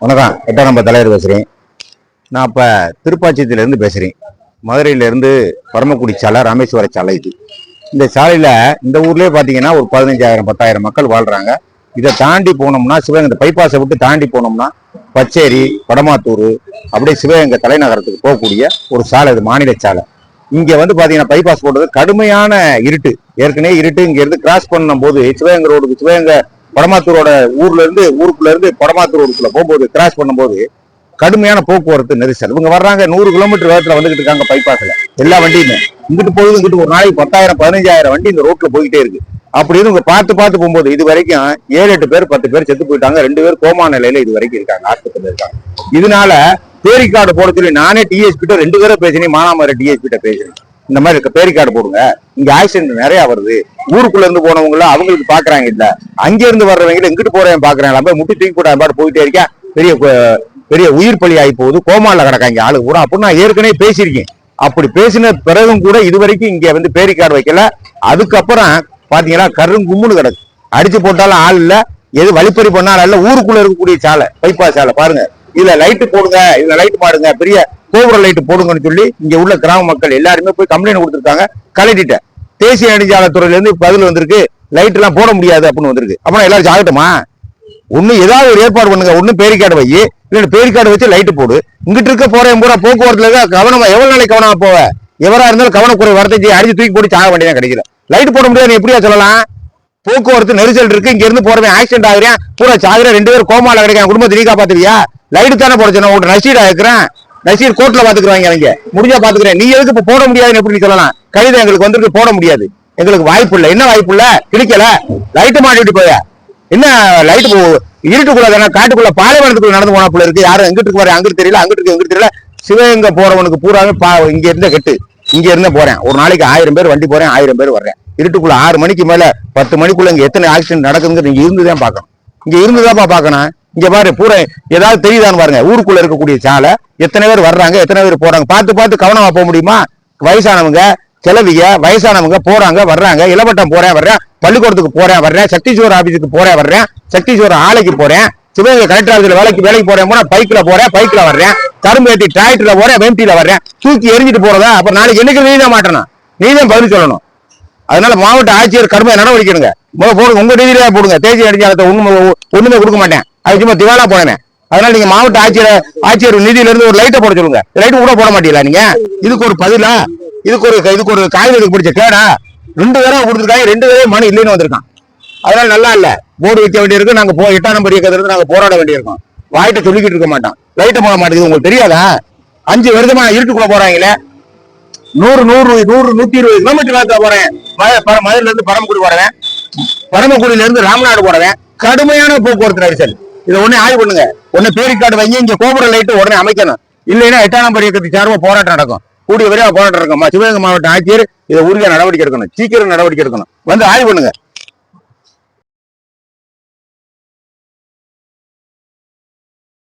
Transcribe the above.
வணக்கம். எட்டாம் நம்ப தலைவர் பேசுகிறேன் நான் இப்போ திருப்பாச்சியத்திலேருந்து பேசுகிறேன் மதுரையிலேருந்து பரமக்குடி சாலை ராமேஸ்வர சாலை இது. இந்த சாலையில் இந்த ஊர்லேயே பார்த்தீங்கன்னா ஒரு பதினஞ்சாயிரம் பத்தாயிரம் மக்கள் வாழ்கிறாங்க இதை தாண்டி போனோம்னா சிவகங்கை பைபாஸை விட்டு தாண்டி போனோம்னா பச்சேரி வடமாத்தூர் அப்படியே சிவகங்கை தலைநகரத்துக்கு போகக்கூடிய ஒரு சாலை இது மாநில சாலை. இங்கே வந்து பார்த்தீங்கன்னா பைபாஸ் போட்டது கடுமையான இருட்டு. ஏற்கனவே இருட்டு இங்க இருந்து கிராஸ் பண்ணும் போது சிவகங்கை ரோடுக்கு சிவகங்கை படமாத்தூரோட ஊர்ல இருந்து ஊருக்குள்ள இருந்து படமாத்தூர் ஊருக்குள்ள போகும்போது கிராஸ் பண்ணும்போது கடுமையான போக்குவரத்து நெரிசல். இவங்க வர்றாங்க நூறு கிலோமீட்டர் வேகத்துல வந்துகிட்டு இருக்காங்க பைபாஸ்ல எல்லா வண்டியுமே. இங்கிட்டு போகுது இங்கிட்டு ஒரு நாளைக்கு பத்தாயிரம் பதினஞ்சாயிரம் வண்டி இந்த ரோட்ல போயிட்டே இருக்கு. அப்படி இவங்க பார்த்து பார்த்து போகும்போது இது வரைக்கும் ஏழு எட்டு பேர் பத்து பேர் செத்து போயிட்டாங்க. ரெண்டு பேர் கோமா நிலையில இது வரைக்கும் இருக்காங்க ஆஸ்பத்திரியில் இருக்காங்க. இதனால பேரிக்காடு போட சொல்லி நானே டிஎஸ்பி கிட்ட ரெண்டு பேரும் பேசினேன் மானாமரை டிஎஸ்பி கிட்ட பேசினேன். இந்த மாதிரி இருக்க பேரிக்கார்டு போடுங்க. இங்க ஆக்சிடென்ட் நிறைய வருது. ஊருக்குள்ள இருந்து போனவங்கள அவங்களுக்கு பாக்குறாங்க இல்ல. அங்க இருந்து வர்றவங்க இங்கிட்டு போறவன் பாக்குறாங்க போய் முட்டி தூக்கி போட்டு பாட்டு போயிட்டே இருக்கேன் பெரிய பெரிய உயிர் பலி ஆகி போகுது. கோமால கிடக்காங்க ஆளு. கூட அப்படின்னு நான் ஏற்கனவே பேசியிருக்கேன். அப்படி பேசின பிறகும் கூட இது வரைக்கும் இங்க வந்து பேரிக்கார்டு வைக்கல. அதுக்கப்புறம் பாத்தீங்கன்னா கருங்கும்முன்னு கிடக்கு. அடிச்சு போட்டாலும் ஆள் இல்ல. எது வழிப்பறி பண்ணாலும் இல்ல. ஊருக்குள்ள இருக்கக்கூடிய சாலை பைபாஸ் சாலை பாருங்க. இதுல லைட் போடுங்க இதுல லைட் பாடுங்க பெரிய கோபுர லைட் போடுங்கன்னு சொல்லி இங்க உள்ள கிராம மக்கள் எல்லாருமே போய் கம்ப்ளைண்ட் கொடுத்துருக்காங்க. கலட்டிட்டேன். தேசிய நெடுஞ்சாலைத்துறையில இருந்து பதில் வந்திருக்கு. லைட் எல்லாம் போட முடியாது அப்படின்னு வந்திருக்கு. அப்புறம் எல்லாரும் ஆகட்டுமா ஒண்ணு ஏதாவது ஒரு ஏற்பாடு பண்ணுங்க. ஒண்ணு பேரிக்காடு வை. இல்ல பேரிக்காடு வச்சு லைட் போடு. இங்கிட்டு இருக்க போறேன் பூரா போக்குவரத்துல கவனமா எவ்வளவு நாளைக்கு கவனமா போவ? எவரா இருந்தாலும் கவனக்குறை வரத்தை அடிச்சு தூக்கி போட்டு சாக வேண்டியதான் கிடைக்கல லைட் போட முடியாது எப்படியா சொல்லலாம்? போக்குவரத்து நெரிசல் இருக்கு. இங்க இருந்து போறவன் ஆக்சிடென்ட் ஆகுறேன் பூரா சாகுறேன் ரெண்டு பேரும் கோமால கிடைக்கிறேன். குடும்பத்தை நீ காப்பாத்துவியா? லைட் தானே போட சொன்ன நசீடா இருக்கிறேன். நசீர் கோர்ட்ல பாத்துக்கிறாங்க அவங்க முடிஞ்சா பாத்துக்கிறேன். நீ எதுக்கு இப்ப போட முடியாதுன்னு எப்படி சொல்லலாம்? கடிதம் எங்களுக்கு வந்துட்டு போட முடியாது. எங்களுக்கு வாய்ப்பு இல்லை. என்ன வாய்ப்பு இல்ல? கிடைக்கல லைட்டு மாட்டிட்டு போய? என்ன லைட்டு இருட்டுக்குள்ள தானே காட்டுக்குள்ள பாலைவனத்துக்குள்ள நடந்து போனா போல இருக்கு. யாரும் எங்கிட்டு இருக்கு அங்கிட்டு தெரியல அங்கிட்டு இருக்கு எங்கிட்டு தெரியல. சிவகங்கை போறவனுக்கு பூராவே பா இங்க இருந்த கெட்டு. இங்க இருந்தே போறேன். ஒரு நாளைக்கு ஆயிரம் பேர் வண்டி போறேன் ஆயிரம் பேர் வர்றேன். இருட்டுக்குள்ள ஆறு மணிக்கு மேல பத்து மணிக்குள்ள இங்க எத்தனை ஆக்சிடென்ட் நடக்குதுங்கிறது இங்க இருந்துதான் பார்க்கணும். இங்க இருந்துதான்ப்பா பார்க்கணும். இங்க பாரு பூரா ஏதாவது தெரியுதான்னு பாருங்க. ஊருக்குள்ள இருக்கக்கூடிய சாலை எத்தனை பேர் வர்றாங்க எத்தனை பேர் போறாங்க பார்த்து பார்த்து கவனமா போக முடியுமா? வயசானவங்க கிளவிய வயசானவங்க போறாங்க வர்றாங்க இளவட்டம் போறேன் வர்றேன் பள்ளிக்கூடத்துக்கு போறேன் வர்றேன் சக்திஸ்வர ஆபீஸுக்கு போறேன் வர்றேன் சக்திஸ்வர ஆலைக்கு போறேன் சிவகங்கை கலெக்டர் ஆஃபீஸில் வேலைக்கு வேலைக்கு போறேன் போனா பைக்ல போறேன் பைக்ல வர்றேன் கரும்பு ஏற்றி டிராக்டர்ல போறேன் வெம்டில வர்றேன் தூக்கி எரிஞ்சிட்டு போறதா? அப்ப நாளைக்கு என்னைக்கு நீ தான் நீதான் நீ தான் பதில் சொல்லணும். அதனால மாவட்ட ஆட்சியர் கடுமையா நடவடிக்கை எடுங்க போடுங்க உங்க நிதியிலே போடுங்க. தேசிய நெடுஞ்சாலத்தை ஒண்ணுமே ஒண்ணுமே கொடுக்க மாட்டேன். அது சும்மா திவாலா போனேன். அதனால நீங்க மாவட்ட ஆட்சியர் ஆட்சியர் நிதியில இருந்து ஒரு லைட்டை போட சொல்லுங்க. லைட்டு கூட போட மாட்டீங்களா நீங்க? இதுக்கு ஒரு பதிலா இதுக்கு ஒரு இதுக்கு ஒரு காகிதத்துக்கு பிடிச்ச கேடா? ரெண்டு பேரும் கொடுத்துருக்காங்க ரெண்டு பேரும் மனு இல்லைன்னு வந்திருக்கான். அதனால நல்லா இல்ல. போர்டு வைக்க வேண்டியிருக்கு நாங்க போ எட்டாம் நம்பர் இயக்கத்துல நாங்க போராட வேண்டியிருக்கோம். வாயிட்ட சொல்லிக்கிட்டு இருக்க மாட்டோம் லைட்டை போட மாட்டேங்குது உங்களுக்கு தெரியாதா? அஞ்சு வருதமா இருட்டுக்குள்ள போறாங்களே. நூறு நூறு நூறு நூத்தி இருபது கிலோமீட்டர் போறேன். மதுரையில இருந்து பரமக்குடி போறவன். பரமக்குடியில இருந்து ராமநாடு போறவன். கடுமையான போக்குவரத்து நெரிசல். இதை உடனே ஆய்வு பண்ணுங்க. உடனே பேரிக்காடு வைங்க இங்க கோபுர லைட்டு உடனே அமைக்கணும். இல்லைன்னா எட்டாம் நம்பர் இயக்கத்துக்கு போராட்டம் நடக்கும். கூடிய விரைவாக போராட்டம் நடக்கும். சிவகங்கை மாவட்ட ஆட்சியர் இதை உரிய நடவடிக்கை எடுக்கணும். சீக்கிரம் நடவடிக்கை எடுக்கணும். வந்து ஆய்வு பண்ணுங்க.